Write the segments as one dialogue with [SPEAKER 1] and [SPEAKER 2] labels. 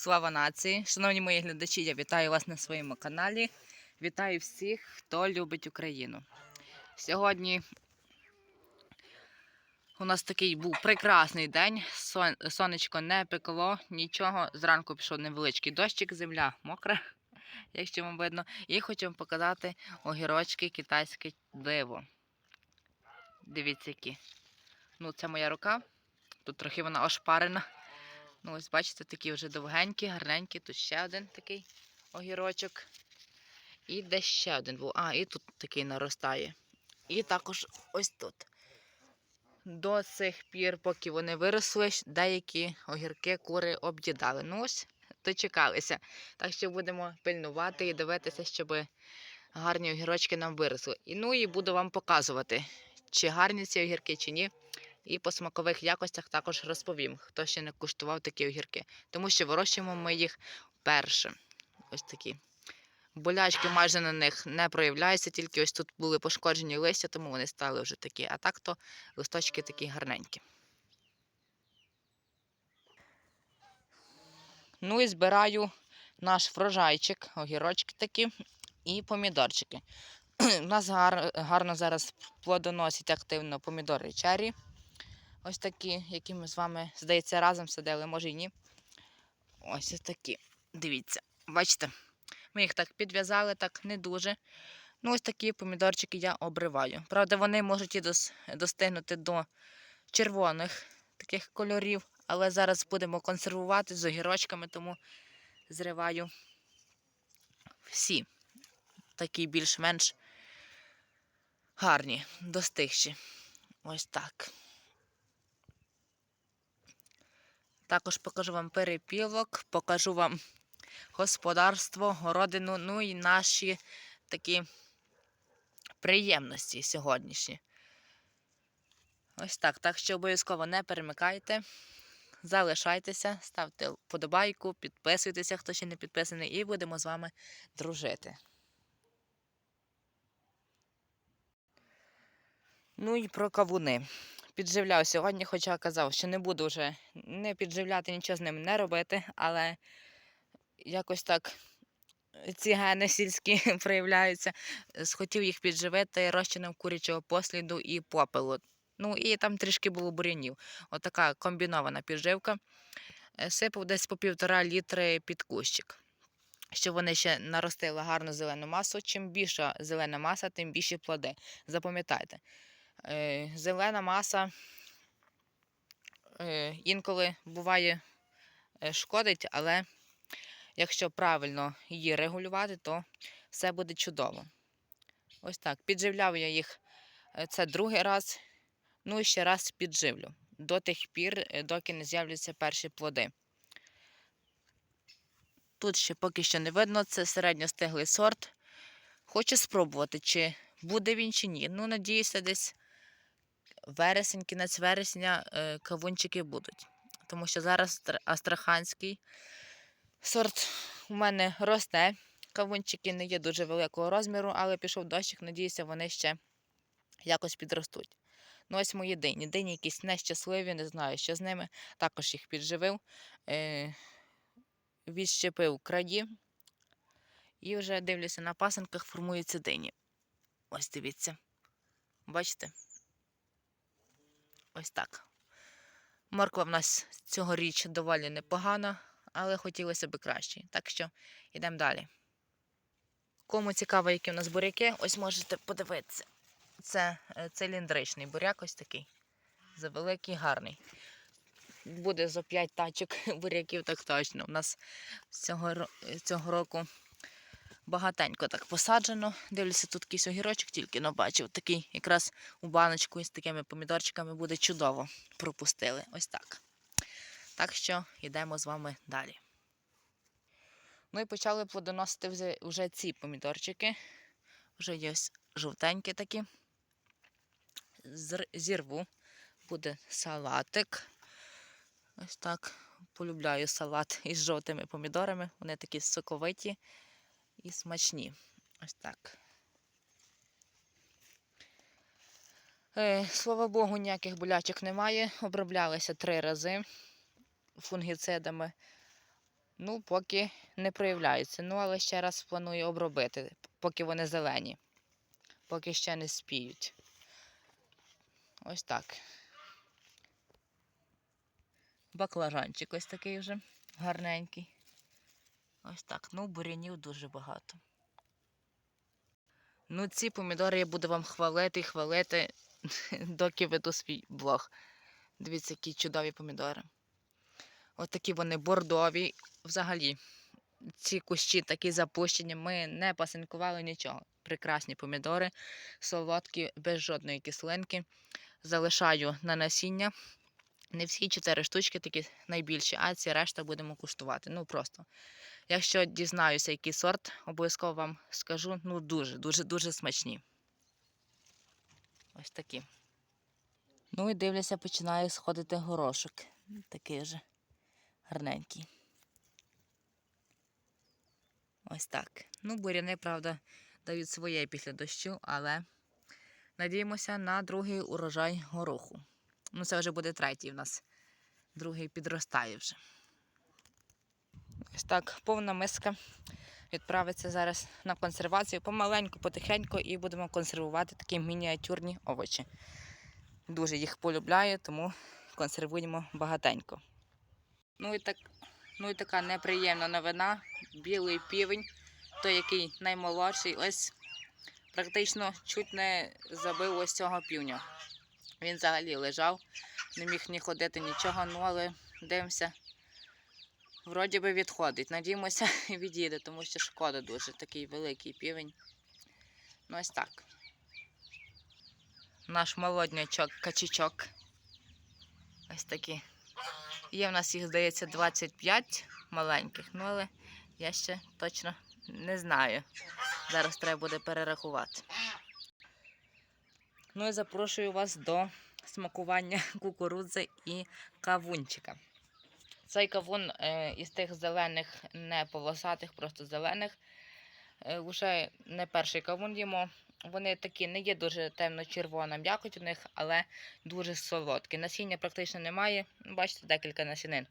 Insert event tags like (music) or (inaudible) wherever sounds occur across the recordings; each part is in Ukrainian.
[SPEAKER 1] Слава нації! Шановні мої глядачі, я вітаю вас на своєму каналі. Вітаю всіх, хто любить Україну. Сьогодні у нас такий був прекрасний день. Сон- Сонечко не пекло, нічого. Зранку пішов невеличкий дощик, земля мокра, (laughs) якщо вам видно. І хочу вам показати огірочки китайське диво. Дивіться, які. Ну, це моя рука. Тут трохи вона ошпарена. Ну, ось бачите, такі вже довгенькі, гарненькі. Тут ще один такий огірочок. І де ще один був. А, і тут такий наростає. І також ось тут. До сих пір, поки вони виросли, деякі огірки кури об'їдали. Ну ось, дочекалися. Так що будемо пильнувати і дивитися, щоб гарні огірочки нам виросли. І ну і буду вам показувати, чи гарні ці огірки, чи ні. І по смакових якостях також розповім, хто ще не куштував такі огірки. Тому що вирощуємо ми їх вперше. Ось такі. Болячки майже на них не проявляються, тільки ось тут були пошкоджені листя, тому вони стали вже такі. А так то листочки такі гарненькі. Ну і збираю наш врожайчик, огірочки такі і помідорчики. (clears throat) У нас гар, гарно зараз плодоносять активно помідори чері. Ось такі, які ми з вами, здається, разом садили, може і ні. Ось ось такі. Дивіться, бачите, ми їх так підв'язали, так не дуже. Ну, ось такі помідорчики я обриваю. Правда, вони можуть і достигнути до червоних таких кольорів, але зараз будемо консервувати з огірочками, тому зриваю всі такі більш-менш гарні, достигші. Ось так. Також покажу вам перепілок, покажу вам господарство, городину, ну і наші такі приємності сьогоднішні. Ось так. Так що обов'язково не перемикайте, залишайтеся, ставте вподобайку, підписуйтеся, хто ще не підписаний, і будемо з вами дружити. Ну і про кавуни. Підживляв сьогодні, хоча казав, що не буду вже не підживляти, нічого з ним не робити, але якось так ці гени сільські (laughs) проявляються. Схотів їх підживити розчином курячого посліду і попелу. Ну і там трішки було бур'янів. Отака комбінована підживка. Е, Сипав десь по півтора літри під кущик. Щоб вони ще наростили гарну зелену масу. Чим більша зелена маса, тим більші плоди. Запам'ятайте, е, зелена маса е, інколи буває е, шкодить, але якщо правильно її регулювати, то все буде чудово. Ось так. Підживляв я їх е, це другий раз, ну і ще раз підживлю до тих пір, е, доки не з'являться перші плоди. Тут ще поки що не видно, це середньостиглий сорт. Хочу спробувати, чи буде він чи ні. Ну, надіюся, десь вересень, кінець вересня е, кавунчики будуть. Тому що зараз астраханський сорт у мене росте. Кавунчики не є дуже великого розміру, але пішов дощик, надіюся, вони ще якось підростуть. Ну, ось мої дині. Дині якісь нещасливі, не знаю, що з ними. Також їх підживив, е, відщепив краї. І вже дивлюся, на пасенках формуються дині. Ось дивіться. Бачите? Ось так. Морква в нас цьогоріч доволі непогана, але хотілося б краще. Так що йдемо далі. Кому цікаво, які в нас буряки, ось можете подивитися. Це е, циліндричний буряк, ось такий. Завеликий, гарний. Буде за 5 тачок (laughs) буряків, так точно. У нас цього, цього року багатенько так посаджено. Дивлюся, тут якийсь огірочок тільки но бачив. Такий якраз у баночку із такими помідорчиками буде чудово. Пропустили. Ось так. Так що йдемо з вами далі. Ну і почали плодоносити вже ці помідорчики. Вже є ось жовтенькі такі. Зірву. Буде салатик. Ось так. Полюбляю салат із жовтими помідорами. Вони такі соковиті і смачні. Ось так. Е, слава Богу, ніяких болячок немає. Оброблялися три рази фунгіцидами. Ну, поки не проявляються. Ну, але ще раз планую обробити, поки вони зелені, поки ще не спіють. Ось так. Баклажанчик ось такий вже гарненький. Ось так. Ну, бурянів дуже багато. Ну, ці помідори я буду вам хвалити і хвалити, (laughs) доки веду свій блог. Дивіться, які чудові помідори. Ось такі вони бордові. Взагалі, ці кущі такі запущені. Ми не пасинкували нічого. Прекрасні помідори, солодкі, без жодної кислинки. Залишаю на насіння. Не всі чотири штучки такі найбільші, а ці решта будемо куштувати. Ну просто. Якщо дізнаюся, який сорт, обов'язково вам скажу. Ну, дуже, дуже, дуже смачні. Ось такі. Ну і дивлюся, починає сходити горошок. Такий же гарненький. Ось так. Ну, буряни, правда, дають своє після дощу, але надіємося на другий урожай гороху. Ну, це вже буде третій в нас. Другий підростає вже. Ось так, повна миска відправиться зараз на консервацію помаленьку, потихеньку, і будемо консервувати такі мініатюрні овочі. Дуже їх полюбляю, тому консервуємо багатенько. Ну і, так, ну і така неприємна новина. Білий півень, той, який наймолодший, ось практично чуть не забив ось цього півня. Він взагалі лежав, не міг ні ходити, нічого, ну але дивимося. Вроді би відходить. Надіємося, (laughs) відійде, тому що шкода дуже. Такий великий півень. Ну ось так. Наш молоднячок, качечок. Ось такі. Є в нас їх, здається, 25 маленьких, ну але я ще точно не знаю. Зараз треба буде перерахувати. Ну і запрошую вас до смакування (laughs) кукурудзи і кавунчика. Цей кавун е, із тих зелених, не полосатих, просто зелених. Уже не перший кавун їмо. Вони такі не є дуже темно-червона м'якоть у них, але дуже солодкі. Насіння практично немає. Бачите, декілька насінин.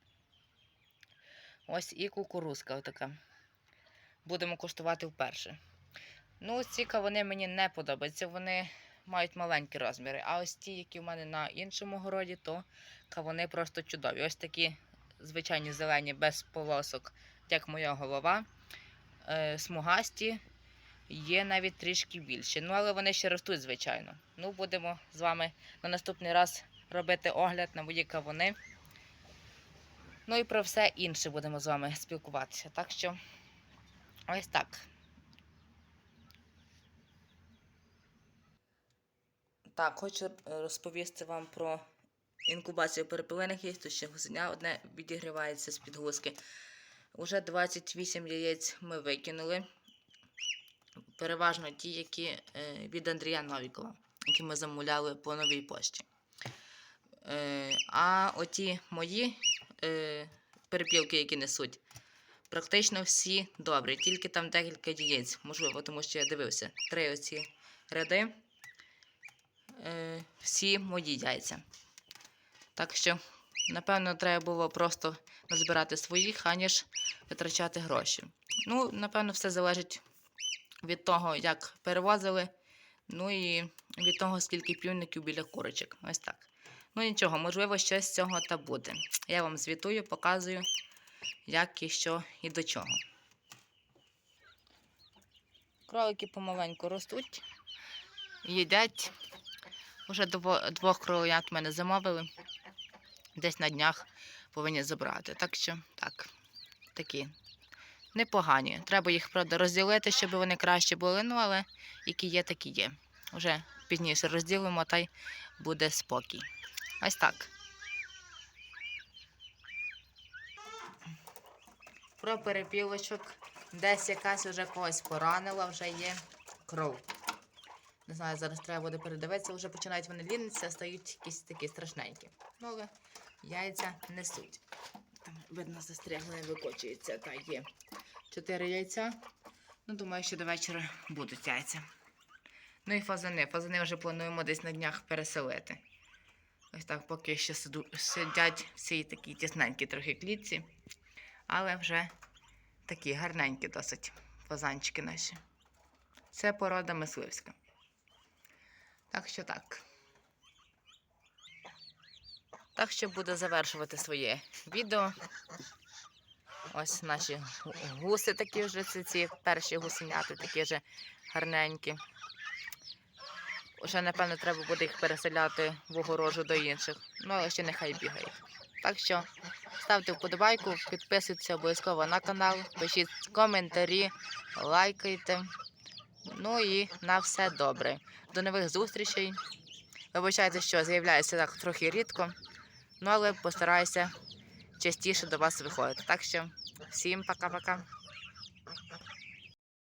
[SPEAKER 1] Ось і кукурузка отака. Будемо куштувати вперше. Ну, ці кавуни мені не подобаються. Вони мають маленькі розміри. А ось ті, які в мене на іншому городі, то кавуни просто чудові. Ось такі звичайні зелені без полосок, як моя голова. Е, смугасті, є навіть трішки більше. Ну, але вони ще ростуть, звичайно. Ну, будемо з вами на наступний раз робити огляд на мої кавуни. Ну і про все інше будемо з вами спілкуватися. Так що, ось так. Так, хочу е, розповісти вам про інкубацію перепелиних яєць, то ще гусеня одне відігрівається з підгузки. Уже 28 яєць ми викинули. Переважно ті, які е, від Андрія Новікова, які ми замовляли по новій пошті. Е, а оті мої перепілки, які несуть, практично всі добрі. Тільки там декілька яєць, можливо, тому що я дивився. Три оці ряди. Е, всі мої яйця. Так що, напевно, треба було просто назбирати своїх, аніж витрачати гроші. Ну, напевно, все залежить від того, як перевозили, ну і від того, скільки півників біля курочок. Ось так. Ну нічого, можливо, щось з цього та буде. Я вам звітую, показую, як і що і до чого. Кролики помаленьку ростуть, їдять. Дво- двох кроленят в мене замовили. Десь на днях повинні забрати. Так що, так, такі непогані. Треба їх, правда, розділити, щоб вони краще були. Ну, але які є, такі є. Вже пізніше розділимо, та й буде спокій. Ось так. Про перепілочок. Десь якась вже когось поранила, вже є кров. Не знаю, зараз треба буде передивитися, вже починають вони лінитися, стають якісь такі страшненькі. Ну, але яйця несуть. Там, видно, застрягли, викочується. Та є чотири яйця. Ну, думаю, що до вечора будуть яйця. Ну і фазани. Фазани вже плануємо десь на днях переселити. Ось так, поки ще сиду- сидять в цій такій тісненькій трохи клітці. але вже такі гарненькі досить фазанчики наші. Це порода мисливська. Так що так. Так що буду завершувати своє відео. Ось наші гуси такі вже, це ці перші гусеняти, такі вже гарненькі. Уже, напевно, треба буде їх переселяти в огорожу до інших. Ну, але ще нехай бігають. Так що ставте вподобайку, підписуйтесь обов'язково на канал, пишіть коментарі, лайкайте. Ну і на все добре. До нових зустрічей. Вибачайте, що з'являюся так трохи рідко, ну але постараюся частіше до вас виходити. Так що всім пока-пока.